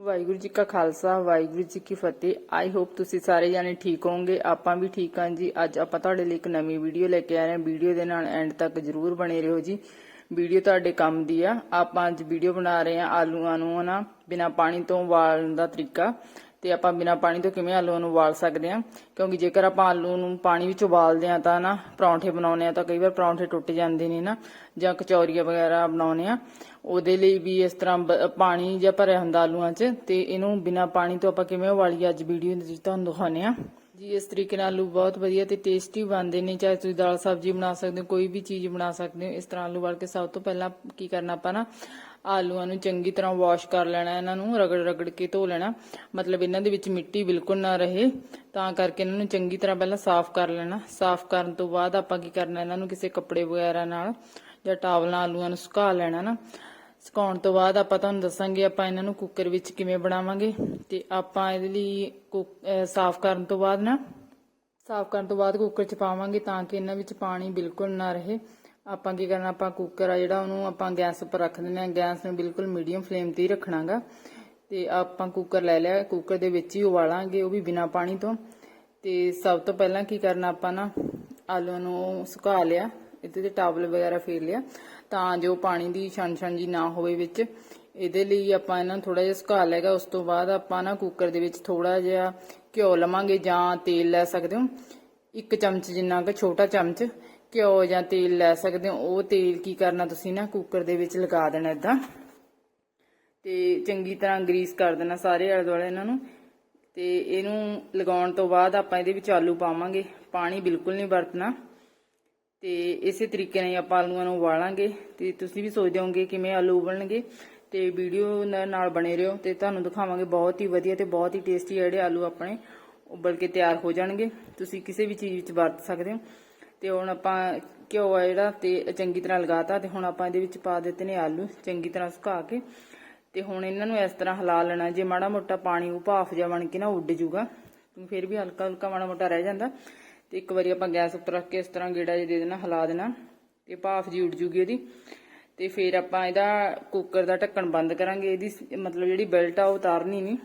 ਵਾਹਿਗੁਰੂ ਜੀ ਕਾ ਖਾਲਸਾ, ਵਾਹਿਗੁਰੂ ਜੀ ਕੀ ਫਤਿਹ। I hope ਤੁਸੀਂ ਸਾਰੇ ਜਾਣੇ ਠੀਕ ਹੋਵੋਗੇ, ਆਪਾਂ ਵੀ ਠੀਕ ਹਾਂ ਜੀ। ਅੱਜ ਆਪਾਂ ਤੁਹਾਡੇ ਲਈ ਇੱਕ ਨਵੀਂ ਵੀਡੀਓ ਲੈ ਕੇ ਆ ਰਹੇ ਹਾਂ। ਵੀਡੀਓ ਦੇ ਨਾਲ ਐਂਡ ਤੱਕ ਜਰੂਰ ਬਣੇ ਰਹੋ ਜੀ। ਵੀਡੀਓ ਤੁਹਾਡੇ ਕੰਮ ਦੀ ਆ। ਆਪਾਂ ਅੱਜ ਵੀਡੀਓ ਬਣਾ ਰਹੇ ਹਾਂ ਆਲੂਆਂ ਨੂੰ ਨਾ ਬਿਨਾ ਪਾਣੀ ਤੋਂ ਉਬਾਲਣ ਦਾ ਤਰੀਕਾ। ਤੇ ਆਪਾਂ ਬਿਨਾ ਪਾਣੀ ਤੋਂ ਕਿਵੇਂ ਆਲੂਆਂ ਨੂੰ ਉਬਾਲ ਸਕਦੇ ਹਾਂ? ਕਿਉਂਕਿ ਜੇਕਰ ਆਪਾਂ ਆਲੂ ਨੂੰ ਪਾਣੀ ਵਿੱਚ ਉਬਾਲਦੇ ਆ ਤਾਂ ਨਾ ਪਰੌਂਠੇ ਬਣਾਉਨੇ ਆ ਤਾਂ ਕਈ ਵਾਰ ਪਰੌਂਠੇ ਟੁੱਟ ਜਾਂਦੇ ਨੇ ਨਾ, ਜਾਂ ਕਚੌਰੀਆਂ ਵਗੈਰਾ ਬਣਾਉਨੇ ਆ ਉਹਦੇ ਲਈ ਵੀ ਇਸ ਤਰ੍ਹਾਂ ਪਾਣੀ ਜਿਹਾ ਭਰਿਆ ਹੁੰਦਾ ਆਲੂਆਂ 'ਚ ਤੇ ਇਹਨੂੰ ਬਿਨਾ ਪਾਣੀ ਤੋਂ ਆਪਾਂ ਕਿਵੇਂ ਉਬਾਲੀਏ? ਅੱਜ ਵੀਡੀਓ ਦੇ ਵਿੱਚ ਤੁਹਾਨੂੰ ਦਿਖਾਉਂਦੇ ਆ ਜੀ, ਇਸ ਤਰੀਕੇ ਨਾਲ ਆਲੂ ਬਹੁਤ ਵਧੀਆ ਤੇ ਟੇਸਟੀ ਬਣਦੇ ਨੇ, ਚਾਹੇ ਤੁਸੀਂ ਦਾਲ ਸਬਜ਼ੀ ਬਣਾ ਸਕਦੇ ਹੋ, ਕੋਈ ਵੀ ਚੀਜ਼ ਬਣਾ ਸਕਦੇ ਹੋ, ਇਸ ਤਰ੍ਹਾਂ ਆਲੂ ਉਬਾਲ ਕੇ ਸਭ ਤੋਂ ਪਹਿਲਾਂ ਕੀ ਕਰਨਾ ਆਪਾਂ ਨਾ ਆਲੂਆਂ ਨੂੰ ਚੰਗੀ ਤਰ੍ਹਾਂ ਵਾਸ਼ ਕਰ ਲੈਣਾ, ਇਹਨਾਂ ਨੂੰ ਰਗੜ ਰਗੜ ਕੇ ਧੋ ਲੈਣਾ। ਮਤਲਬ ਇਹਨਾਂ ਦੇ ਵਿੱਚ ਮਿੱਟੀ ਬਿਲਕੁਲ ਨਾ ਰਹੇ, ਤਾਂ ਕਰਕੇ ਇਹਨਾਂ ਨੂੰ ਚੰਗੀ ਤਰ੍ਹਾਂ ਪਹਿਲਾਂ ਸਾਫ਼ ਕਰ ਲੈਣਾ। ਸਾਫ਼ ਕਰਨ ਤੋਂ ਬਾਅਦ ਆਪਾਂ ਕੀ ਕਰਨਾ, ਇਹਨਾਂ ਨੂੰ ਕਿਸੇ ਕੱਪੜੇ ਵਗੈਰਾ ਨਾਲ ਜਾਂ ਟਾਵਲ ਨਾਲ ਆਲੂਆਂ ਨੂੰ ਸੁਕਾ ਲੈਣਾ ਨਾ। ਸੁਕਾਉਣ ਤੋਂ ਬਾਅਦ ਆਪਾਂ ਤੁਹਾਨੂੰ ਦੱਸਾਂਗੇ ਆਪਾਂ ਇਹਨਾਂ ਨੂੰ ਕੁੱਕਰ ਵਿੱਚ ਕਿਵੇਂ ਬਣਾਵਾਂਗੇ, ਤੇ ਆਪਾਂ ਇਹਦੇ ਲਈ ਕੁੱਕ- ਸਾਫ਼ ਕਰਨ ਤੋਂ ਬਾਅਦ ਨਾ, ਸਾਫ਼ ਕਰਨ ਤੋਂ ਬਾਅਦ ਕੁੱਕਰ 'ਚ ਪਾਵਾਂਗੇ ਤਾਂ ਕਿ ਇਹਨਾਂ ਵਿੱਚ ਪਾਣੀ ਬਿਲਕੁਲ ਨਾ ਰਹੇ। ਆਪਾਂ ਕੀ ਕਰਨਾ, ਆਪਾਂ ਕੁੱਕਰ ਆ ਜਿਹੜਾ ਉਹਨੂੰ ਆਪਾਂ ਗੈਸ ਉੱਪਰ ਰੱਖ ਦਿੰਦੇ ਹਾਂ। ਗੈਸ ਨੂੰ ਬਿਲਕੁਲ ਮੀਡੀਅਮ ਫਲੇਮ ਤੇ ਹੀ ਰੱਖਣਾਗਾ। ਤੇ ਆਪਾਂ ਕੁੱਕਰ ਲੈ ਲਿਆ ਕੁੱਕਰ ਦੇ ਵਿੱਚ ਹੀ ਉਬਾਲਾਂਗੇ ਉਹ ਵੀ ਬਿਨਾ ਪਾਣੀ ਤੋਂ। ਤੇ ਸਭ ਤੋਂ ਪਹਿਲਾਂ ਕੀ ਕਰਨਾ ਆਪਾਂ ਨਾ, ਆਲੂਆਂ ਨੂੰ ਸੁਕਾ ਲਿਆ, ਇਹਦੇ ਤੇ ਟਾਵਲ ਵਗੈਰਾ ਫੇਰ ਲਿਆ। ਤਾਂ ਜੋ ਪਾਣੀ ਦੀ ਛਣ ਛਣ ਜੀ ਨਾ ਹੋਵੇ ਵਿੱਚ। ਇਹਦੇ ਲਈ ਆਪਾਂ ਇਹਨਾਂ ਨੂੰ ਥੋੜਾ ਜਿਹਾ ਸੁਕਾ ਲਏਗਾ ਉਸ ਤੋਂ ਬਾਅਦ ਆਪਾਂ ਨਾ ਕੁੱਕਰ ਦੇ ਵਿੱਚ ਥੋੜਾ ਜਿਹਾ ਘਿਓ ਲਵਾਂਗੇ ਜਾਂ ਤੇਲ ਲੈ ਸਕਦੇ ਹੋ। ਇੱਕ ਚਮਚ ਜਿੰਨਾ ਕੁ, ਛੋਟਾ ਚਮਚ। ਘਿਓ ਜਾਂ ਤੇਲ ਲੈ ਸਕਦੇ ਹੋ। ਉਹ ਤੇਲ ਕੀ ਕਰਨਾ ਤੁਸੀਂ ਨਾ ਕੁੱਕਰ ਦੇ ਵਿੱਚ ਲਗਾ ਦੇਣਾ ਇਦਾਂ ਤੇ ਚੰਗੀ ਤਰ੍ਹਾਂ ਗਰੀਸ ਕਰ ਦੇਣਾ ਸਾਰੇ ਆਲੇ ਦੁਆਲੇ ਇਹਨਾਂ ਨੂੰ। ਤੇ ਇਹਨੂੰ ਲਗਾਉਣ ਤੋਂ ਬਾਅਦ ਆਪਾਂ ਇਹਦੇ ਵਿੱਚ ਆਲੂ ਪਾਵਾਂਗੇ। ਪਾਣੀ ਬਿਲਕੁਲ ਨਹੀਂ ਵਰਤਣਾ। ਤੇ ਇਸੇ ਤਰੀਕੇ ਨਾਲ ਆਪਾਂ ਆਲੂਆਂ ਨੂੰ ਉਬਾਲਾਂਗੇ। ਤੇ ਤੁਸੀਂ ਵੀ ਸੋਚਦੇ ਹੋਵੋਗੇ ਕਿਵੇਂ ਆਲੂ ਉਬਲਣਗੇ। ਤੇ ਵੀਡੀਓ ਨਾਲ ਬਣੇ ਰਹੋ ਤੇ ਤੁਹਾਨੂੰ ਦਿਖਾਵਾਂਗੇ ਬਹੁਤ ਹੀ ਵਧੀਆ ਤੇ ਬਹੁਤ ਹੀ ਟੇਸਟੀ ਜਿਹੜੇ ਆਲੂ ਆਪਣੇ ਉਬਲ ਕੇ ਤਿਆਰ ਹੋ ਜਾਣਗੇ। ਤੁਸੀਂ ਕਿਸੇ ਵੀ ਚੀਜ਼ ਵਿੱਚ ਵਰਤ ਸਕਦੇ ਹੋ। ਤੇ ਹੁਣ ਆਪਾਂ ਘਿਓ ਆ ਜਿਹੜਾ ਤੇ ਚੰਗੀ ਤਰ੍ਹਾਂ ਲਗਾਤਾ ਤੇ ਹੁਣ ਆਪਾਂ ਇਹਦੇ ਵਿੱਚ ਪਾ ਦਿੱਤੇ ਨੇ ਆਲੂ, ਚੰਗੀ ਤਰ੍ਹਾਂ ਸੁਕਾ ਕੇ। ਤੇ ਹੁਣ ਇਹਨਾਂ ਨੂੰ ਇਸ ਤਰ੍ਹਾਂ ਹਿਲਾ ਲੈਣਾ, ਜੇ ਮਾੜਾ ਮੋਟਾ ਪਾਣੀ ਉਹ ਭਾਫ ਜਾ ਬਣ ਕੇ ਨਾ ਉੱਡ ਜੂਗਾ ਫਿਰ ਵੀ ਹਲਕਾ ਹਲਕਾ ਮਾੜਾ ਮੋਟਾ ਰਹਿ ਜਾਂਦਾ। ਤੇ ਇੱਕ ਵਾਰੀ ਆਪਾਂ ਗੈਸ ਉੱਪਰ ਰੱਖ ਕੇ ਇਸ ਤਰ੍ਹਾਂ ਗੇੜਾ ਜਿਹਾ ਦੇ ਦੇਣਾ, ਹਿਲਾ ਦੇਣਾ, ਤੇ ਭਾਫ ਜੀ ਉੱਡ ਜੂਗੀ ਇਹਦੀ ਤੇ ਫਿਰ ਆਪਾਂ ਇਹਦਾ ਕੁੱਕਰ ਦਾ ਢੱਕਣ ਬੰਦ ਕਰਾਂਗੇ, ਇਹਦੀ ਮਤਲਬ ਜਿਹੜੀ ਬੈਲਟ ਆ ਉਹ ਉਤਾਰਨੀ ਨਹੀਂ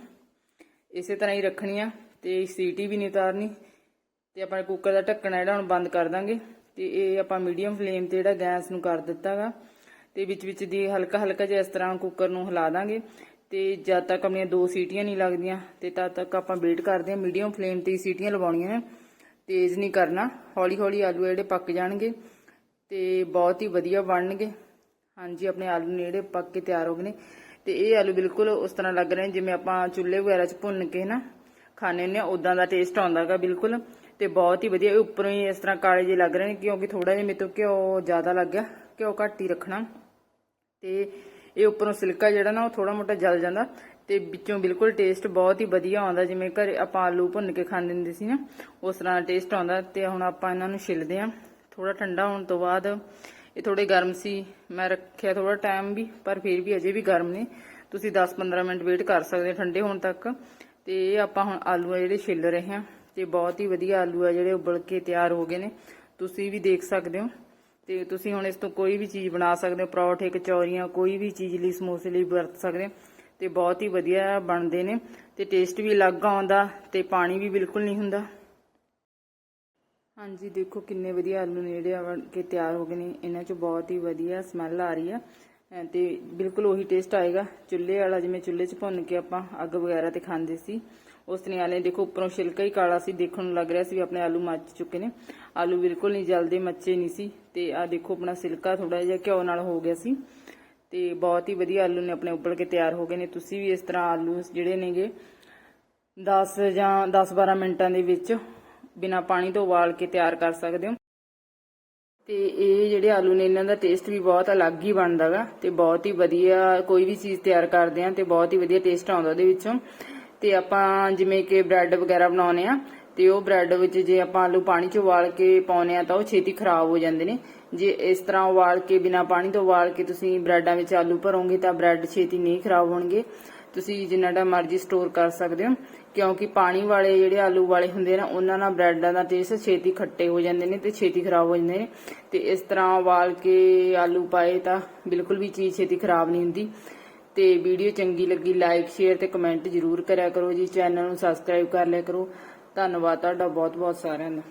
ਇਸੇ ਤਰ੍ਹਾਂ ਹੀ ਰੱਖਣੀ ਆ, ਤੇ ਸੀਟੀ ਵੀ ਨਹੀਂ ਉਤਾਰਨੀ। ਤੇ ਆਪਾਂ ਕੁੱਕਰ ਦਾ ਢੱਕਣ ਜਿਹੜਾ ਹੁਣ ਬੰਦ ਕਰ ਦਾਂਗੇ ਤੇ ਇਹ ਆਪਾਂ ਮੀਡੀਅਮ ਫਲੇਮ ਤੇ ਜਿਹੜਾ ਗੈਸ ਨੂੰ ਕਰ ਦਿੱਤਾਗਾ। ਤੇ ਵਿੱਚ ਵਿੱਚ ਦੀ ਹਲਕਾ ਹਲਕਾ ਜਿਹਾ ਇਸ ਤਰ੍ਹਾਂ ਕੁੱਕਰ ਨੂੰ ਹਿਲਾ ਦਾਂਗੇ। ਤੇ ਜਦ ਤੱਕ ਆਪਣੀਆਂ ਦੋ ਸੀਟੀਆਂ ਨਹੀਂ ਲੱਗਦੀਆਂ, ਤੇ ਤਦ ਤੱਕ ਆਪਾਂ ਵੇਟ ਕਰਦੇ ਹਾਂ ਮੀਡੀਅਮ ਫਲੇਮ ਤੇ ਹੀ ਸੀਟੀਆਂ ਲਵਾਉਣੀਆਂ ਨੇ ਤੇਜ਼ ਨਹੀਂ ਕਰਨਾ ਹੌਲੀ ਹੌਲੀ ਆਲੂ ਜਿਹੜੇ ਪੱਕ ਜਾਣਗੇ ਤੇ ਬਹੁਤ ਹੀ ਵਧੀਆ ਬਣਨਗੇ। ਹਾਂਜੀ, ਆਪਣੇ ਆਲੂ ਨੇੜੇ ਪੱਕ ਕੇ ਤਿਆਰ ਹੋ ਗਏ ਨੇ। ਤੇ ਇਹ ਆਲੂ ਬਿਲਕੁਲ ਉਸ ਤਰ੍ਹਾਂ ਲੱਗ ਰਹੇ ਨੇ ਜਿਵੇਂ ਆਪਾਂ ਚੁੱਲ੍ਹੇ ਵਗੈਰਾ 'ਚ ਭੁੰਨ ਕੇ ਨਾ ਖਾਣੇ ਹੁੰਦੇ ਆ ਉਦਾਂ ਦਾ ਟੇਸਟ ਆਉਂਦਾਗਾ ਬਿਲਕੁਲ। ਤੇ ਬਹੁਤ ਹੀ ਵਧੀਆ, ਇਹ ਉੱਪਰੋਂ ਹੀ ਇਸ ਤਰ੍ਹਾਂ ਕਾਲੇ ਜਿਹੇ ਲੱਗ ਰਹੇ ਨੇ, ਕਿਉਂਕਿ ਥੋੜਾ ਜਿਹਾ ਮੇਰੇ ਤੋਂ ਘਿਓ ਜ਼ਿਆਦਾ ਲੱਗ ਗਿਆ, ਘਿਓ ਘੱਟ ਹੀ ਰੱਖਣਾ। ਤੇ ਇਹ ਉੱਪਰੋਂ ਸਿਲਕਾ ਜਿਹੜਾ ਨਾ, ਉਹ ਥੋੜਾ ਮੋਟਾ ਜਲ ਜਾਂਦਾ, ਤੇ ਵਿੱਚੋਂ ਬਿਲਕੁਲ ਟੇਸਟ ਬਹੁਤ ਹੀ ਵਧੀਆ ਆਉਂਦਾ, ਜਿਵੇਂ ਘਰੇ ਆਪਾਂ ਆਲੂ ਭੁੰਨ ਕੇ ਖਾਂਦੇ ਹੁੰਦੇ ਸੀ ਨਾ, ਉਸ ਤਰ੍ਹਾਂ ਦਾ ਟੇਸਟ ਆਉਂਦਾ, ਤੇ ਹੁਣ ਆਪਾਂ ਇਹਨਾਂ ਨੂੰ ਛਿੱਲਦੇ ਆਂ ਥੋੜਾ ਠੰਡਾ ਹੋਣ ਤੋਂ ਬਾਅਦ, ਇਹ ਥੋੜੇ ਗਰਮ ਸੀ, ਮੈਂ ਰੱਖਿਆ ਥੋੜਾ ਟਾਈਮ ਵੀ, ਪਰ ਫਿਰ ਵੀ ਅਜੇ ਵੀ ਗਰਮ ਨੇ। ਤੁਸੀਂ 10-15 ਮਿੰਟ ਵੇਟ ਕਰ ਸਕਦੇ ਹੋ ਠੰਡੇ ਹੋਣ ਤੱਕ। ਤੇ ਇਹ ਆਪਾਂ ਹੁਣ ਆਲੂ ਆ ਜਿਹੜੇ ਛਿੱਲ ਰਹੇ ਹਾਂ। ਤੇ ਬਹੁਤ ਹੀ ਵਧੀਆ ਆਲੂ ਆ ਜਿਹੜੇ ਉਬਲ ਕੇ ਤਿਆਰ ਹੋ ਗਏ ਨੇ। ਤੁਸੀਂ ਵੀ ਦੇਖ ਸਕਦੇ ਹੋ। ਤੇ ਤੁਸੀਂ ਹੁਣ ਇਸ ਤੋਂ ਕੋਈ ਵੀ ਚੀਜ਼ ਬਣਾ ਸਕਦੇ ਹੋ, ਪਰੌਠੇ, ਕਚੌਰੀਆਂ, ਕੋਈ ਵੀ ਚੀਜ਼ ਲਈ ਸਮੋਸੇ ਲਈ ਵਰਤ ਸਕਦੇ ਹੋ। ਤੇ ਬਹੁਤ ਹੀ ਵਧੀਆ ਬਣਦੇ ਨੇ ਤੇ ਟੇਸਟ ਵੀ ਅਲੱਗ ਆਉਂਦਾ ਤੇ ਪਾਣੀ ਵੀ ਬਿਲਕੁਲ ਨਹੀਂ ਹੁੰਦਾ। ਹਾਂਜੀ, ਦੇਖੋ ਕਿੰਨੇ ਵਧੀਆ ਆਲੂ ਨੇ ਜਿਹੜੇ ਆ ਬਣ ਕੇ ਤਿਆਰ ਹੋ ਗਏ ਨੇ। ਇਹਨਾਂ 'ਚੋਂ ਬਹੁਤ ਹੀ ਵਧੀਆ ਸਮੈਲ ਆ ਰਹੀ ਆ। ਅਹ ਤੇ ਬਿਲਕੁਲ ਉਹੀ ਟੇਸਟ ਆਏਗਾ। ਚੁੱਲ੍ਹੇ ਵਾਲਾ ਜਿਵੇਂ ਚੁੱਲ੍ਹੇ 'ਚ ਭੁੰਨ ਕੇ ਆਪਾਂ ਅੱਗ ਵਗੈਰਾ ਤੇ ਖਾਂਦੇ ਸੀ। ਉਸਨੇ ਤਰ੍ਹਾਂ ਵਾਲੇ ਦੇਖੋ ਉੱਪਰੋਂ ਛਿਲਕਾ ਹੀ ਕਾਲਾ ਸੀ, ਦੇਖਣ ਨੂੰ ਲੱਗ ਰਿਹਾ ਸੀ ਵੀ ਆਪਣੇ ਆਲੂ ਮੱਚ ਚੁੱਕੇ ਨੇ। ਆਲੂ ਬਿਲਕੁਲ ਨਹੀਂ ਜਲਦੇ, ਮੱਚੇ ਨਹੀਂ ਸੀ। ਤੇ ਆ ਦੇਖੋ ਆਪਣਾ ਸਿਲਕਾ ਥੋੜਾ ਜਿਹਾ ਘਿਓ ਨਾਲ ਹੋ ਗਿਆ ਸੀ। ਤੇ ਬਹੁਤ ਹੀ ਵਧੀਆ ਆਲੂ ਨੇ ਆਪਣੇ ਉੱਬਲ ਕੇ ਤਿਆਰ ਹੋ ਗਏ ਨੇ। ਤੁਸੀਂ ਵੀ ਇਸ ਤਰ੍ਹਾਂ ਆਲੂ ਜਿਹੜੇ ਨੇਗੇ 10 ਜਾਂ 10-12 ਮਿੰਟਾਂ ਦੇ ਵਿੱਚ ਬਿਨਾ ਪਾਣੀ ਤੋਂ ਉਬਾਲ ਕੇ ਤਿਆਰ ਕਰ ਸਕਦੇ ਹੋ। ਤੇ ਇਹ ਜਿਹੜੇ ਆਲੂ ਨੇ, ਇਹਨਾਂ ਦਾ ਟੇਸਟ ਵੀ ਬਹੁਤ ਅਲੱਗ ਹੀ ਬਣਦਾਗਾ ਤੇ ਬਹੁਤ ਹੀ ਵਧੀਆ ਕੋਈ ਵੀ ਚੀਜ਼ ਤਿਆਰ ਕਰਦੇ ਆ ਤੇ ਬਹੁਤ ਹੀ ਵਧੀਆ ਟੇਸਟ ਆਉਂਦਾ ਉਹਦੇ ਵਿੱਚੋਂ। ਤੇ ਆਪਾਂ ਜਿਵੇਂ ਕਿ ਬ੍ਰੈਡ ਵਗੈਰਾ ਬਣਾਉਨੇ ਆ ਤੇ ਉਹ ਬ੍ਰੈਡ ਵਿੱਚ ਜੇ ਆਪਾਂ ਆਲੂ ਪਾਣੀ 'ਚ ਉਬਾਲ ਕੇ ਪਾਉਨੇ ਆ ਤਾਂ ਉਹ ਛੇਤੀ ਖਰਾਬ ਹੋ ਜਾਂਦੇ ਨੇ। ਜੇ ਇਸ ਤਰ੍ਹਾਂ ਉਬਾਲ ਕੇ ਬਿਨਾ ਪਾਣੀ ਤੋਂ ਉਬਾਲ ਕੇ ਤੁਸੀਂ ਬ੍ਰੈਡਾਂ ਵਿੱਚ ਆਲੂ ਭਰੋਗੇ ਤਾਂ ਬ੍ਰੈਡ ਛੇਤੀ ਨਹੀਂ ਖਰਾਬ ਹੋਣਗੇ। ਤੁਸੀਂ ਜਿੰਨਾ ਦਾ ਮਰਜ਼ੀ ਸਟੋਰ ਕਰ ਸਕਦੇ ਹੋ, ਕਿਉਂਕਿ ਪਾਣੀ ਵਾਲੇ ਜਿਹੜੇ ਆਲੂ ਵਾਲੇ ਹੁੰਦੇ ਨੇ, ਉਹਨਾਂ ਨਾਲ ਬ੍ਰੈਡਾਂ ਦਾ ਟੇਸਟ ਛੇਤੀ ਖੱਟੇ ਹੋ ਜਾਂਦੇ ਨੇ ਤੇ ਛੇਤੀ ਖਰਾਬ ਹੋ ਜਾਂਦੇ ਨੇ। ਤੇ ਇਸ ਤਰ੍ਹਾਂ ਉਬਾਲ ਕੇ ਆਲੂ ਪਾਏ ਤਾਂ ਬਿਲਕੁਲ ਵੀ ਚੀਜ਼ ਛੇਤੀ ਖਰਾਬ ਨਹੀਂ ਹੁੰਦੀ। ਤੇ ਵੀਡੀਓ ਚੰਗੀ ਲੱਗੀ ਲਾਈਕ ਸ਼ੇਅਰ ਤੇ ਕਮੈਂਟ ਜਰੂਰ ਕਰਿਆ ਕਰੋ ਜੀ। ਚੈਨਲ ਨੂੰ ਸਬਸਕ੍ਰਾਈਬ ਕਰ ਲਿਆ ਕਰੋ। ਧੰਨਵਾਦ, ਤੁਹਾਡਾ ਬਹੁਤ ਬਹੁਤ ਸਾਰਿਆਂ ਦਾ।